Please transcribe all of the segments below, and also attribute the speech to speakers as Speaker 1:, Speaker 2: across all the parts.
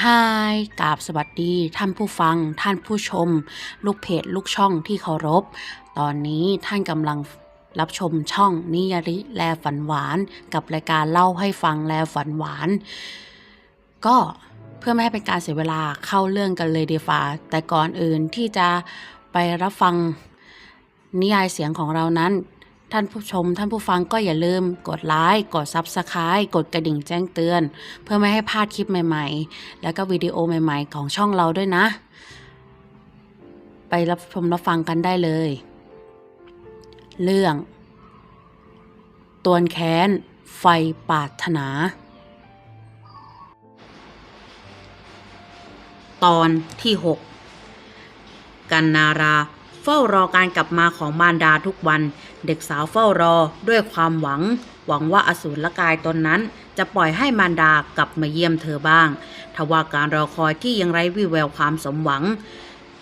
Speaker 1: ไฮกราบสวัสดีท่านผู้ฟัง ท่านผู้ชม ลูกเพจลูกช่องที่เคารพ ตอนนี้ท่านกำลังรับชมช่องนิยริแลฝันหวาน กับรายการเล่าให้ฟังแลฝันหวาน ก็เพื่อไม่ให้เป็นการเสียเวลาเข้าเรื่องกันเลยดีฟ้าแต่ก่อนอื่นที่จะไปรับฟังนิยายเสียงของเรานั้น ท่านผู้ชม ท่านผู้ฟังก็อย่าลืมกดไลค์กด Subscribe กดกระดิ่งแจ้งเตือน เพื่อไม่ให้พลาดคลิปใหม่ๆ แล้วก็วิดีโอใหม่ๆ ของช่องเราด้วยนะ ไปรับชมรับฟังกันได้เลย เรื่องตวนแค้น ไฟปาถนา ตอนที่ 6 กันนารา เฝ้ารอการกลับมาของมารดาทุกวัน เด็กสาวเฝ้ารอด้วยความหวัง หวังว่าอสูรกายตนนั้น จะปล่อยให้มารดากลับมาเยี่ยมเธอบ้าง ทว่าการรอคอยที่ยังไร้วี่แววความสมหวัง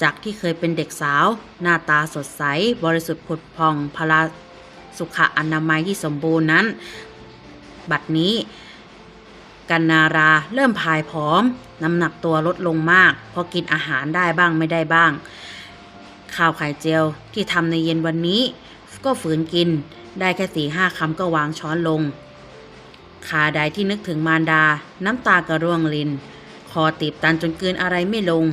Speaker 1: จากที่เคยเป็นเด็กสาว หน้าตาสดใส บริสุทธิ์ผุดพองพลาสุขอนามัยที่สมบูรณ์นั้น บัดนี้กันนาราเริ่มพายผอม น้ำหนักตัวลดลงมากพราะกินอาหารได้บ้างไม่ได้บ้าง ข้าวไข่เจียวที่ทำในเย็นวันนี้ ก็ฝืนกิน ได้แค่สี่ห้าคำก็วางช้อนลงคาใดที่นึกถึงมารดา น้ำตากระร่วงลิน คอตีบตันจนเกลืนอะไรไม่ลง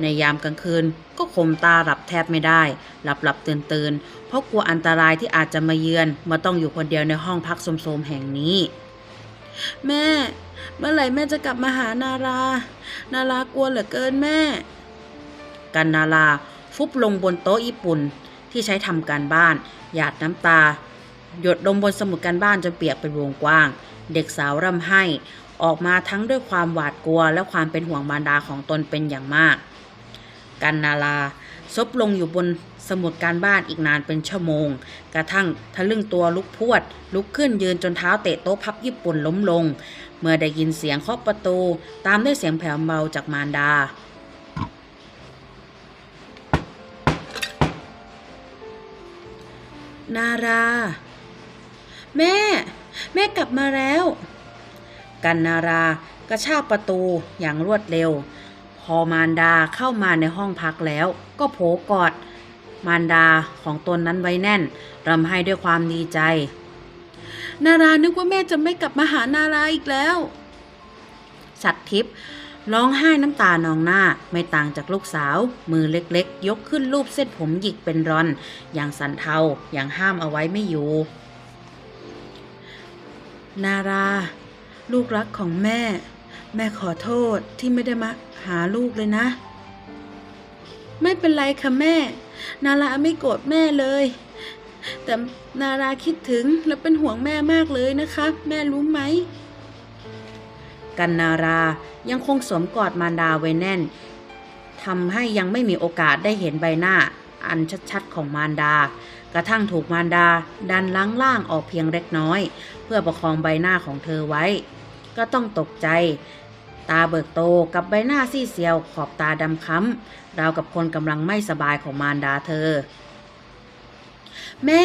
Speaker 1: ในยามกลางคืนก็ข่มตาหลับแทบไม่ได้ หลับหลับตื่นตื่นเพราะกลัวอันตรายที่อาจจะมาเยือนมื่อต้องอยู่คนเดียวในห้องพักโสมๆแห่งนี้ แม่ เมื่อไหร่แม่จะกลับมาหานารา นารา กลัวเหลือเกินแม่ กันนาราฟุบลงบนโต๊ะญี่ปุ่น ที่ใช้ทำการบ้าน หยาดน้ำตา หยดลงบนสมุดการบ้านจนเปียกเป็นวงกว้าง เด็กสาวร่ำไห้ ออกมาทั้งด้วยความหวาดกลัวและความเป็นห่วงมารดาของตนเป็นอย่างมาก กันนาลาซบลงอยู่บนสมุดการบ้านอีกนานเป็นชั่วโมง กระทั่งทะลึ่งตัวลุกพวด ลุกขึ้นยืนจนเท้าเตะโต๊ะพับญี่ปุ่นล้มลง เมื่อได้ยินเสียงเคาะประตู ตามด้วยเสียงแผ่วเบาจากมารดา นารา แม่ แม่กลับมาแล้ว กันนารากระชากประตูอย่างรวดเร็ว พอมารดาเข้ามาในห้องพักแล้ว ก็โผกอด มารดาของตนนั้นไว้แน่นรำให้ด้วยความดีใจ นารานึกว่าแม่จะไม่กลับมาหานาราอีกแล้ว สัตว์ทิพย์ ร้องไห้น้ำตานองหน้าไม่ต่างจากลูกสาว มือเล็กๆ ยกขึ้นรูปเส้นผมหยิกเป็นรอน อย่างสันเทาอย่างห้ามเอาไว้ไม่อยู่ นารา ลูกรักของแม่ แม่ขอโทษที่ไม่ได้มาหาลูกเลยนะ ไม่เป็นไรค่ะแม่ นาราไม่โกรธแม่เลย แต่นาราคิดถึงและเป็นห่วงแม่มากเลยนะคะ แม่รู้ไหม กันนารา ยังคงสวมกอดมารดาไว้แน่นทำให้ยังไม่มีโอกาสได้เห็นใบหน้าอันชัดๆของมารดา กระทั่งถูกมารดาดันล้างล่างออกเพียงเล็กน้อย เพื่อประคองใบหน้าของเธอไว้ ก็ต้องตกใจ ตาเบิกโตกับใบหน้าซีดเซียวขอบตาดำค้ำราวกับคนกำลังไม่สบายของมารดาเธอ แม่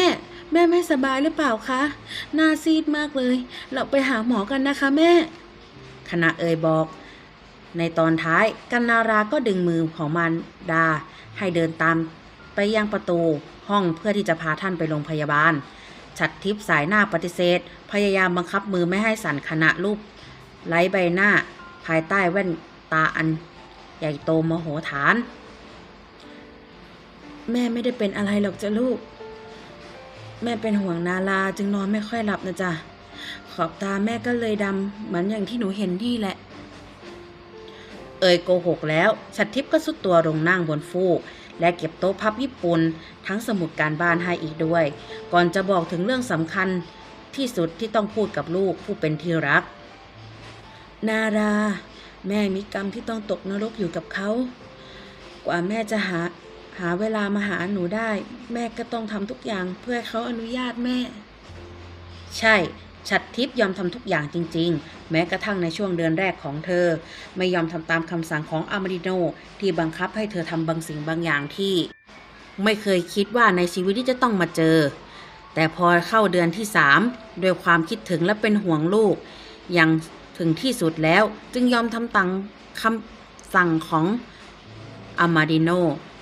Speaker 1: แม่ไม่สบายหรือเปล่าคะ หน้าซีดมากเลย เราไปหาหมอกันนะคะแม่ ขณะเอ่ยบอก ในตอนท้ายกันนาราก็ดึงมือของมารดา ให้เดินตามไปยังประตูห้องเพื่อที่จะพาท่านไปโรงพยาบาล ฉัดทิพย์สายหน้าปฏิเสธ พยายามบังคับมือไม่ให้สั่นขณะรูปไร้ใบหน้า ภายใต้แว่นตาอัน ใหญ่โตมโหฐาน แม่ไม่ได้เป็นอะไรหรอกจ้ะลูก แม่เป็นห่วงนาราจึงนอนไม่ค่อยหลับนะจ๊ะ ขอบตาแม่ก็เลยดำเหมือนอย่างที่หนูเห็นนี่แหละ เอ่ยโกหกแล้วชัดทิพย์ก็สุดตัวลงนั่งบนฟูก และเก็บโต๊ะพับญี่ปุ่นทั้งสมุดการบ้านให้อีกด้วย ก่อนจะบอกถึงเรื่องสำคัญที่สุดที่ต้องพูดกับลูกผู้เป็นที่รัก นารา แม่มีกรรมที่ต้องตกนรกอยู่กับเขา กว่าแม่จะหาหาเวลามาหาหนูได้ แม่ก็ต้องทำทุกอย่างเพื่อเขาอนุญาตแม่ ใช่ ฉัดทิพย์ยอมทำทุกอย่างจริง ๆ แม้กระทั่งในช่วงเดือนแรกของเธอ ไม่ยอมทำตามคำสั่งของอามาริโนที่บังคับให้เธอทำบางสิ่งบางอย่างที่ ไม่เคยคิดว่าในชีวิตที่จะต้องมาเจอ แต่พอเข้าเดือนที่สามด้วยความคิดถึงและเป็นห่วงลูก อยังถึงที่สุดแล้วจึงยอมทำตามคำสั่งของอามาดิโน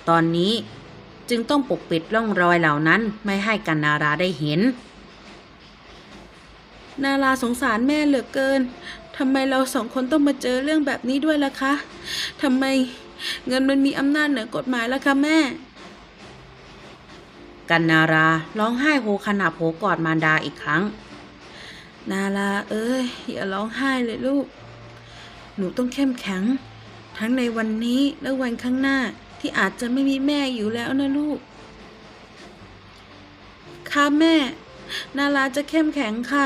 Speaker 1: ตอนนี้จึงต้องปกปิดร่องรอยเหล่านั้นไม่ให้กันนาราได้เห็น นาราสงสารแม่เหลือเกินทำไมเราสองคนต้องมาเจอเรื่องแบบนี้ด้วยล่ะคะทำไมเงินมันมีอำนาจเหนือกฎหมายล่ะคะแม่ กันนาราร้องไห้โฮขนาบโหกอดมารดาอีกครั้ง นาราเอ้ยอย่าร้องไห้เลยลูก หนูต้องเข้มแข็ง ทั้งในวันนี้และวันข้างหน้าที่อาจจะไม่มีแม่อยู่แล้วนะลูก ค่ะแม่ นาราจะเข้มแข็งค่ะ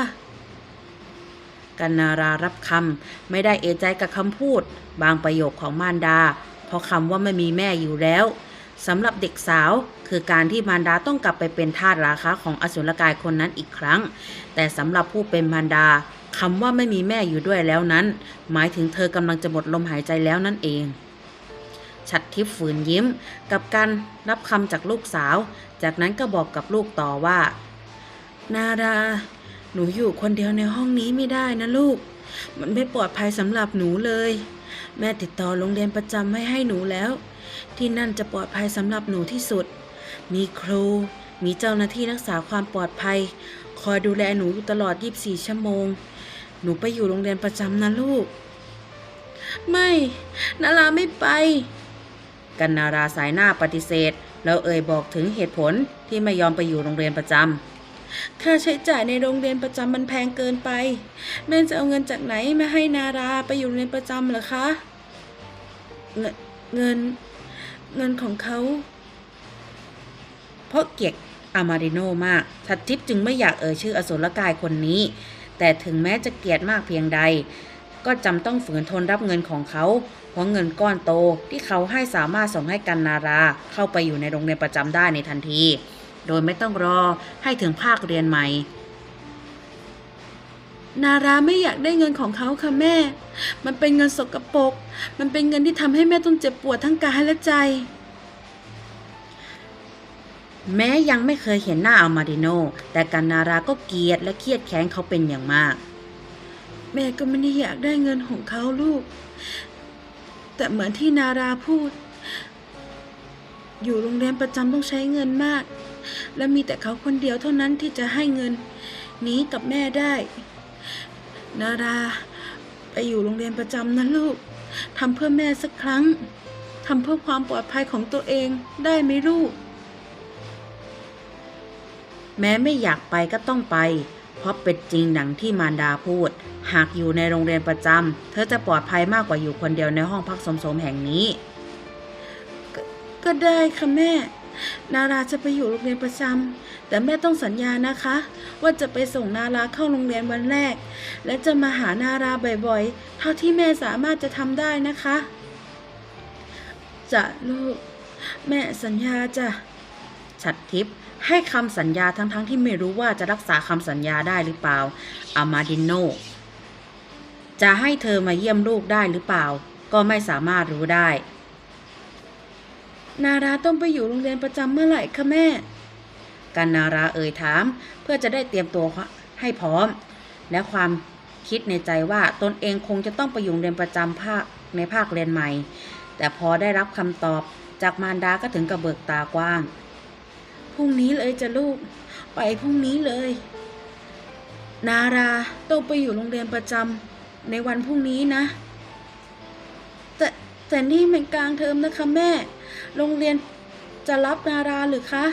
Speaker 1: กันนารารับคำไม่ได้เอะใจกับคำพูด บางประโยคของมารดา เพราะคำว่าไม่มีแม่อยู่แล้วสำหรับเด็กสาวคือการที่มารดาต้องกลับไปเป็นทาสราคาของอสุรกายคนนั้นอีกครั้ง แต่สำหรับผู้เป็นมารดาคำว่าไม่มีแม่อยู่ด้วยแล้วนั้น หมายถึงเธอกำลังจะหมดลมหายใจแล้วนั่นเองชัดทิพย์ฝืนยิ้ม กับการรับคำจากลูกสาว จากนั้นก็บอกกับลูกต่อว่า นาดา หนูอยู่คนเดียวในห้องนี้ไม่ได้นะลูก มันไม่ปลอดภัยสำหรับหนูเลย แม่ติดต่อโรงเรียนประจำไว้ให้หนูแล้ว ที่นั่นจะปลอดภัยสำหรับหนูที่สุด มีครู มีเจ้าหน้าที่รักษาความปลอดภัย คอยดูแลหนูตลอด 24 ชั่วโมง หนูไปอยู่โรงเรียนประจำนะลูก ไม่นาราไม่ไป กันนาราสายหน้าปฏิเสธ แล้วเอ่ยบอกถึงเหตุผลที่ไม่ยอมไปอยู่โรงเรียนประจำ ค่าใช้จ่ายในโรงเรียนประจำมันแพงเกินไป แม่จะเอาเงินจากไหนมาให้นาราไปอยู่เรียนประจำเหรอคะเงินเงินเงินของเขา เพราะเกลียดอามาริโนมากทัดทิพย์จึงไม่อยากเอ่ยชื่ออสุรกายคนนี้ แต่ถึงแม้จะเกลียดมากเพียงใด ก็จำต้องฝืนทนรับเงินของเขา เพราะเงินก้อนโตที่เขาให้สามารถส่งให้กันนาราเข้าไปอยู่ในโรงเรียนประจำได้ในทันที โดยไม่ต้องรอให้ถึงภาคเรียนใหม่ นาราไม่อยากได้เงินของเขาค่ะแม่ มันเป็นเงินสกปรก มันเป็นเงินที่ทำให้แม่ต้องเจ็บปวดทั้งกายและใจ แม้ยังไม่เคยเห็นหน้าอัลมาดิโน แต่กันนาราก็เกลียดและเครียดแค้นเขาเป็นอย่างมาก แม่ก็ไม่ได้อยากได้เงินของเขาลูก แต่เหมือนที่นาราพูดอยู่โรงเรียนประจำต้องใช้เงินมาก และมีแต่เขาคนเดียวเท่านั้นที่จะให้เงิน นี้กับแม่ได้ นารา ไปอยู่โรงเรียนประจำนะลูกทำเพื่อแม่สักครั้งทำเพื่อความปลอดภัยของตัวเองได้ไหมลูก แม้ไม่อยากไปก็ต้องไป เพราะเป็นจริงดังที่มารดาพูด หากอยู่ในโรงเรียนประจำเธอจะปลอดภัยมากกว่าอยู่คนเดียวในห้องพักสมสมแห่งนี้กก็ได้ค่ะแม่ นาราจะไปอยู่โรงเรียนประจำแต่แม่ต้องสัญญานะคะ ว่าจะไปส่งนาราเข้าโรงเรียนวันแรก และจะมาหานาราบ่อยๆ เท่าที่แม่สามารถจะทำได้นะคะจะลูก แม่สัญญาจ้ะชัดทิพย์ให้คำสัญญาทั้งๆทที่ไม่รู้ว่าจะรักษาคำสัญญาได้หรือเปล่าอามาดิโนจะให้เธอมาเยี่ยมลูกได้หรือเปล่า ก็ไม่สามารถรู้ได้ นาราต้องไปอยู่โรงเรียนประจำเมื่อไหร่คะแม่กันนาราเอ่ยถาม เพื่อจะได้เตรียมตัวให้พร้อม และความคิดในใจว่าตนเองคงจะต้องไปอยู่เรียนประจำภาคในภาคเรียนใหม่ แต่พอได้รับคำตอบจากมารดาก็ถึงกับเบิกตากว้าง พรุ่งนี้เลยจ้ะลูก ไปพรุ่งนี้เลย นาราต้องไปอยู่โรงเรียนประจำในวันพรุ่งนี้นะ แต่นี่มันกลางเทอมนะคะแม่ โรงเรียนจะรับนาราหรือคะ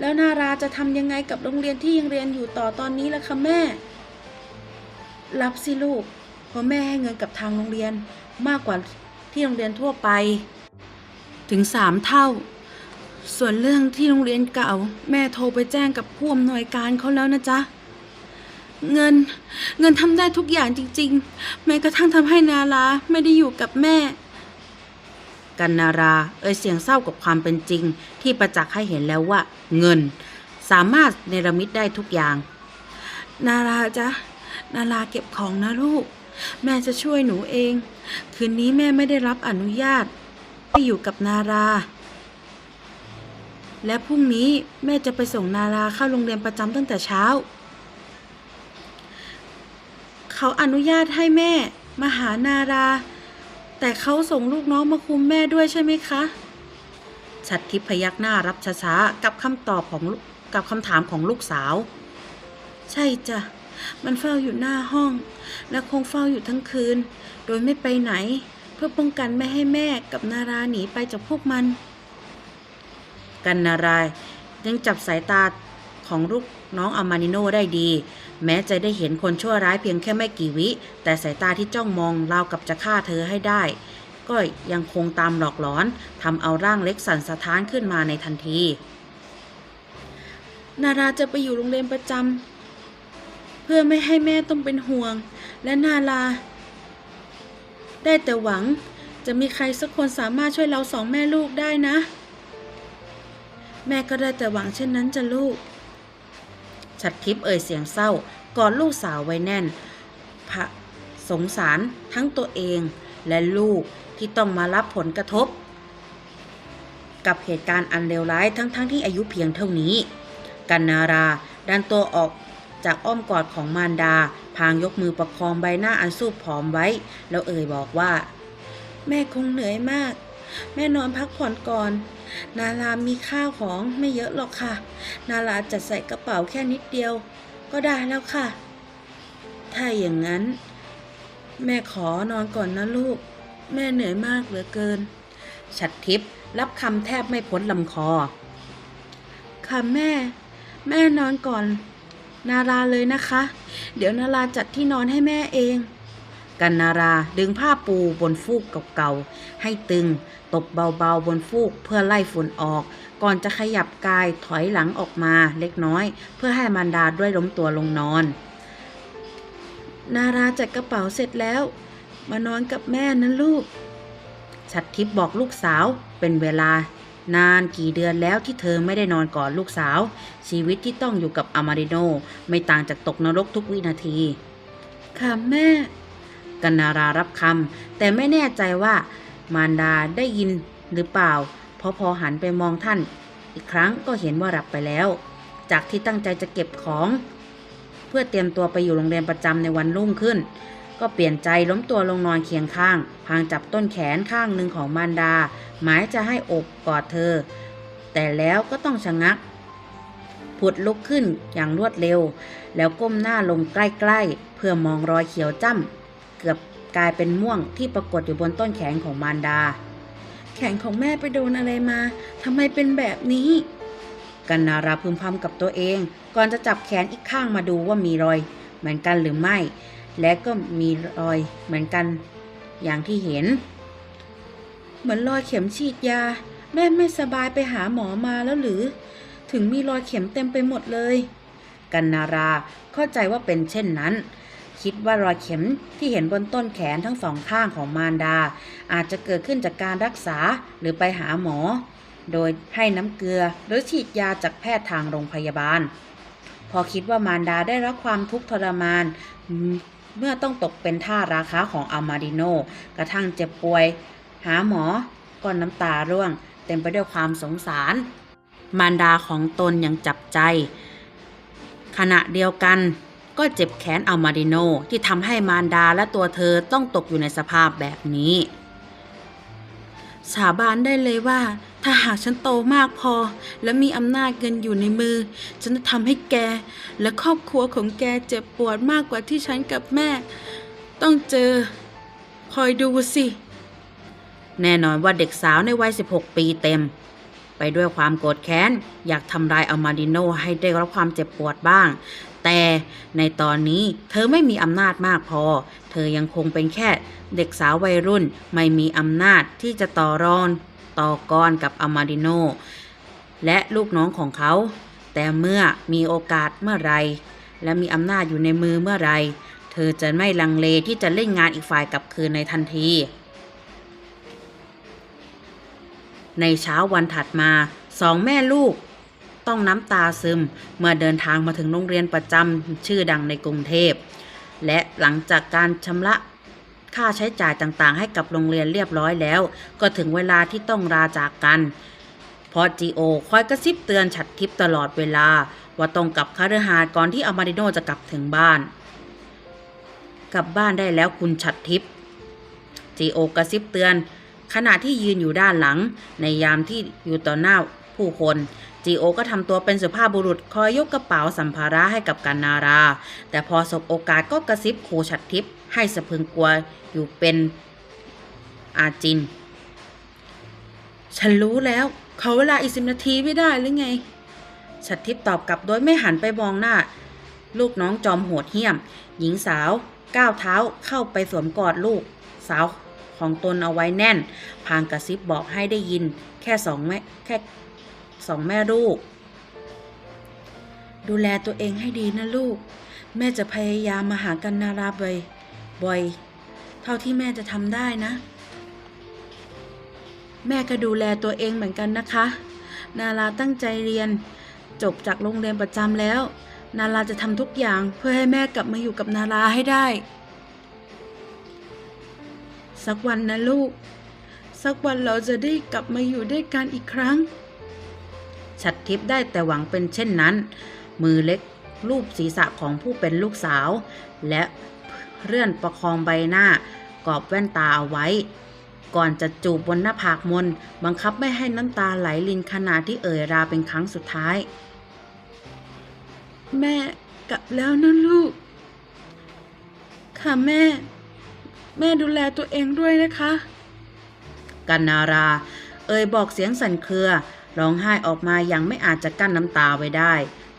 Speaker 1: แล้วนาราจะทำยังไงกับโรงเรียนที่ยังเรียนอยู่ต่อตอนนี้ล่ะคะแม่ รับสิลูก เพราะแม่ให้เงินกับทางโรงเรียนมากกว่าที่โรงเรียนทั่วไป ถึงสามเท่า ส่วนเรื่องที่โรงเรียนเก่า แม่โทรไปแจ้งกับผู้อำนวยการเขาแล้วนะจ๊ะเงิน เงินทำได้ทุกอย่างจริง ๆ แม้กระทั่งทำให้นาราไม่ได้อยู่กับแม่ กันนารา เอ่ยเสียงเศร้ากับความเป็นจริง ที่ประจักษ์ให้เห็นแล้วว่า เงิน สามารถเนรมิตได้ทุกอย่าง นาราจ๊ะนาราเก็บของนะลูก แม่จะช่วยหนูเอง คืนนี้แม่ไม่ได้รับอนุญาตให้อยู่กับนารา และพรุ่งนี้แม่จะไปส่งนาราเข้าโรงเรียนประจำตั้งแต่เช้า เขาอนุญาตให้แม่มาหานารา แต่เขาส่งลูกน้องมาคุมแม่ด้วยใช่ไหมคะ ชัดทิพย์พยักหน้ารับช้าๆกับคำตอบของกกับคำถามของลูกสาว ใช่จ้ะ มันเฝ้าอยู่หน้าห้อง และคงเฝ้าอยู่ทั้งคืน โดยไม่ไปไหน เพื่อป้องกันไม่ให้แม่กับนาราหนีไปจากพวกมัน กันนารายยังจับสายตาของลูกน้องอามานิโนได้ดี แม้จะได้เห็นคนชั่วร้ายเพียงแค่ไม่กี่วิ แต่สายตาที่จ้องมองราวกับจะฆ่าเธอให้ได้ ก็ยังคงตามหลอกหลอนทำเอาร่างเล็กสั่นสะท้านขึ้นมาในทันที นาราจะไปอยู่โรงเรียนประจำเพื่อไม่ให้แม่ต้องเป็นห่วง และนาราได้แต่หวังจะมีใครสักคนสามารถช่วยเราสองแม่ลูกได้นะ แม่ก็ได้แต่หวังเช่นนั้นจะลูก ชัดทิพย์เอ่ยเสียงเศร้ากอดลูกสาวไว้แน่นพระสงสารทั้งตัวเองและลูกที่ต้องมารับผลกระทบ กับเหตุการณ์อันเลวร้ายทั้งๆทที่อายุเพียงเท่านี้ กันนาราดันตัวออกจากอ้อมกอดของมารดา พางยกมือประคองใบหน้าอันสูบผอมไว้ แล้วเอ่ยบอกว่า แม่คงเหนื่อยมาก แม่นอนพักผ่อนก่อน นารามีข้าวของไม่เยอะหรอกค่ะ นาราจัดใส่กระเป๋าแค่นิดเดียว ก็ได้แล้วค่ะ ถ้าอย่างนั้น แม่ขอนอนก่อนนะลูก แม่เหนื่อยมากเหลือเกิน ชัดทิพย์รับคำแทบไม่พ้นลำคอ ค่ะแม่ แม่นอนก่อน นาราเลยนะคะ เดี๋ยวนาราจัดที่นอนให้แม่เอง กันนาราดึงผ้าปูบนฟูกเก่าๆ ให้ตึง ตบเบาๆบนฟูกเพื่อไล่ฝุ่นออก ก่อนจะขยับกายถอยหลังออกมาเล็กน้อย เพื่อให้มารดาด้วยล้มตัวลงนอน นาราจัดกระเป๋าเสร็จแล้ว มานอนกับแม่นะลูก ชัดทิพย์บอกลูกสาวเป็นเวลานานกี่เดือนแล้วที่เธอไม่ได้นอนกอดลูกสาว ชีวิตที่ต้องอยู่กับอามาริโน ไม่ต่างจากตกนรกทุกวินาที ค่ะแม่ กันนารารับคำแต่ไม่แน่ใจว่ามารดาได้ยินหรือเปล่า เพราะพอหันไปมองท่าน อีกครั้งก็เห็นว่าหลับไปแล้ว จากที่ตั้งใจจะเก็บของ เพื่อเตรียมตัวไปอยู่โรงเรียนประจำในวันรุ่งขึ้น ก็เปลี่ยนใจล้มตัวลงนอนเคียงข้าง พางจับต้นแขนข้างหนึ่งของมารดา หมายจะให้อบกอดเธอ แต่แล้วก็ต้องชะงักผุดลุกขึ้นอย่างรวดเร็ว แล้วก้มหน้าลงใกล้ๆ เพื่อมองรอยเขียวจ้ำ เกือบกลายเป็นม่วงที่ปรากฏอยู่บนต้นแขนของมารดา แขนของแม่ไปโดนอะไรมาทำไมเป็นแบบนี้ กันนาราพึมพำกับตัวเอง ก่อนจะจับแขนอีกข้างมาดูว่ามีรอย เหมือนกันหรือไม่ และก็มีรอยเหมือนกัน อย่างที่เห็น เหมือนรอยเข็มฉีดยา แม่ไม่สบายไปหาหมอมาแล้วหรือ ถึงมีรอยเข็มเต็มไปหมดเลย กันนาราเข้าใจว่าเป็นเช่นนั้น คิดว่ารอยเข็มที่เห็นบนต้นแขนทั้งสองข้างของมารดา อาจจะเกิดขึ้นจากการรักษาหรือไปหาหมอ โดยให้น้ำเกลือหรือฉีดยาจากแพทย์ทางโรงพยาบาล พอคิดว่ามารดาได้รับความทุกข์ทรมานเมื่อต้องตกเป็นท่าราคาของอามาดิโน กระทั่งเจ็บป่วย หาหมอก็น้ำตาร่วง เต็มไปด้วยความสงสาร มารดาของตนยังจับใจ ขณะเดียวกัน ก็เจ็บแค้นอามาดิโนที่ทำให้มารดาและตัวเธอต้องตกอยู่ในสภาพแบบนี้ สาบานได้เลยว่า ถ้าหากฉันโตมากพอ และมีอำนาจเงินอยู่ในมือ ฉันจะทำให้แก และครอบครัวของแกเจ็บปวดมากกว่าที่ฉันกับแม่ ต้องเจอ คอยดูสิ แน่นอนว่าเด็กสาวในวัย 16 ปีเต็ม ไปด้วยความโกรธแค้น อยากทำลายอามาดิโนให้ได้รับความเจ็บปวดบ้าง แต่ในตอนนี้เธอไม่มีอำนาจมากพอ เธอยังคงเป็นแค่เด็กสาววัยรุ่นไม่มีอำนาจที่จะต่อรองต่อกรกับอามาดิโน และลูกน้องของเขา แต่เมื่อมีโอกาสเมื่อไร และมีอำนาจอยู่ในมือเมื่อไร เธอจะไม่ลังเลที่จะเล่นงานอีกฝ่ายกลับคืนในทันที ในเช้าวันถัดมาสองแม่ลูก ต้องน้ำตาซึม เมื่อเดินทางมาถึงโรงเรียนประจำชื่อดังในกรุงเทพ และหลังจากการชำระค่าใช้จ่ายต่างๆ ให้กับโรงเรียนเรียบร้อยแล้ว ก็ถึงเวลาที่ต้องลาจากกัน เพราะจีโอคอยกระซิบเตือนฉัดทิพย์ตลอดเวลา ว่าต้องกลับคาฤหาก่อนที่อามาริโนจะกลับถึงบ้าน กลับบ้านได้แล้วคุณฉัดทิพย์จีโอกระซิบเตือน ขณะที่ยืนอยู่ด้านหลัง ในยามที่อยู่ต่อหน้าผู้คนจีโอก็ทำตัวเป็นสุภาพบุรุษคอยยกกระเป๋าสัมภาระให้กับกันนารา แต่พอสบโอกาสก็กระซิบขู่ฉัดทิพย์ให้สะพึงกลัวอยู่เป็นอาจิน ฉันรู้แล้ว เขาเวลาอีกสิบนาทีไม่ได้หรือไง ฉัดทิพย์ตอบกลับโดยไม่หันไปมองหน้า ลูกน้องจอมโหดเหี้ยม หญิงสาว ก้าวเท้าเข้าไปสวมกอดลูกสาว ของตนเอาไว้แน่น พางกระซิบบอกให้ได้ยิน แค่สองแม่แค่สองแม่ลูก ดูแลตัวเองให้ดีนะลูก แม่จะพยายามมาหากันนาราบ่อยบ่อย เท่าที่แม่จะทำได้นะ แม่ก็ดูแลตัวเองเหมือนกันนะคะ นาราตั้งใจเรียน จบจากโรงเรียนประจำแล้ว นาราจะทำทุกอย่างเพื่อให้แม่กลับมาอยู่กับนาราให้ได้ สักวันนะลูก สักวันเราจะได้กลับมาอยู่ด้วยกันอีกครั้ง ชัดทิพย์ได้แต่หวังเป็นเช่นนั้น มือเล็กรูปศีรษะของผู้เป็นลูกสาว และเลื่อนประคองใบหน้ากรอบแว่นตาเอาไว้ ก่อนจะจูบบนหน้าผากมน บังคับไม่ให้น้ำตาไหลลินขณะที่เอ่ยราเป็นครั้งสุดท้าย แม่กลับแล้วนะลูก ค่ะแม่ แม่ดูแลตัวเองด้วยนะคะ กันนารา เอ่ยบอกเสียงสั่นเครือ ร้องไห้ออกมาอย่างไม่อาจจะกั้นน้ำตาไว้ได้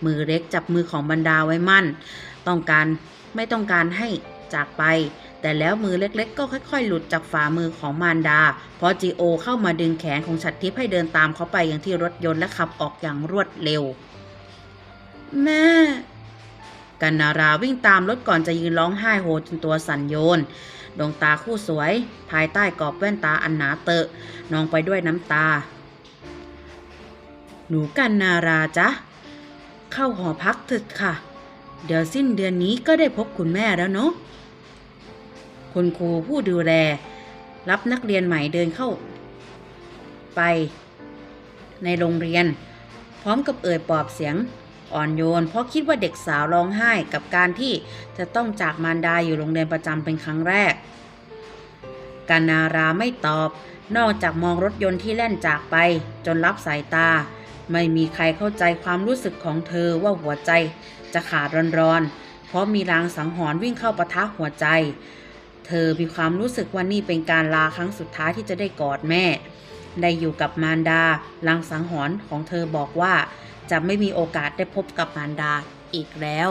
Speaker 1: มือเล็กจับมือของบรรดาไว้มั่น ต้องการไม่ต้องการให้จากไป แต่แล้วมือเล็กๆ ก็ค่อย ๆ หลุดจากฝ่ามือของมารดา เพราะจีโอเข้ามาดึงแขนของฉัตรทิพย์ให้เดินตามเขาไปอย่างที่รถยนต์และขับออกอย่างรวดเร็ว แม่ กันนาราวิ่งตามรถก่อนจะยืนร้องไห้โฮจนตัวสั่นโยน ดวงตาคู่สวย ภายใต้กรอบแว่นตาอันหนาเตอะนองไปด้วยน้ำตา หนูกันนาราจ๊ะ เข้าหอพักเถิดค่ะ เดี๋ยวสิ้นเดือนนี้ก็ได้พบคุณแม่แล้วเนาะคุณครูผู้ดูแล รับนักเรียนใหม่เดินเข้า ไป ในโรงเรียน พร้อมกับเอ่ยปลอบเสียง อ่อนโยน เพราะคิดว่าเด็กสาวร้องไห้กับการที่จะต้องจากมารดาอยู่โรงเรียนประจำเป็นครั้งแรกกานาราไม่ตอบ นอกจากมองรถยนต์ที่แล่นจากไป จนรับสายตา ไม่มีใครเข้าใจความรู้สึกของเธอว่าหัวใจจะขาดร้อนๆ เพราะมีรางสังหรณ์วิ่งเข้าปะทะหัวใจ เธอมีความรู้สึกว่านี่เป็นการลาครั้งสุดท้ายที่จะได้กอดแม่ ได้อยู่กับมารดาลางสังหรณ์ของเธอบอกว่า จะไม่มีโอกาสได้พบกับมารดาอีกแล้ว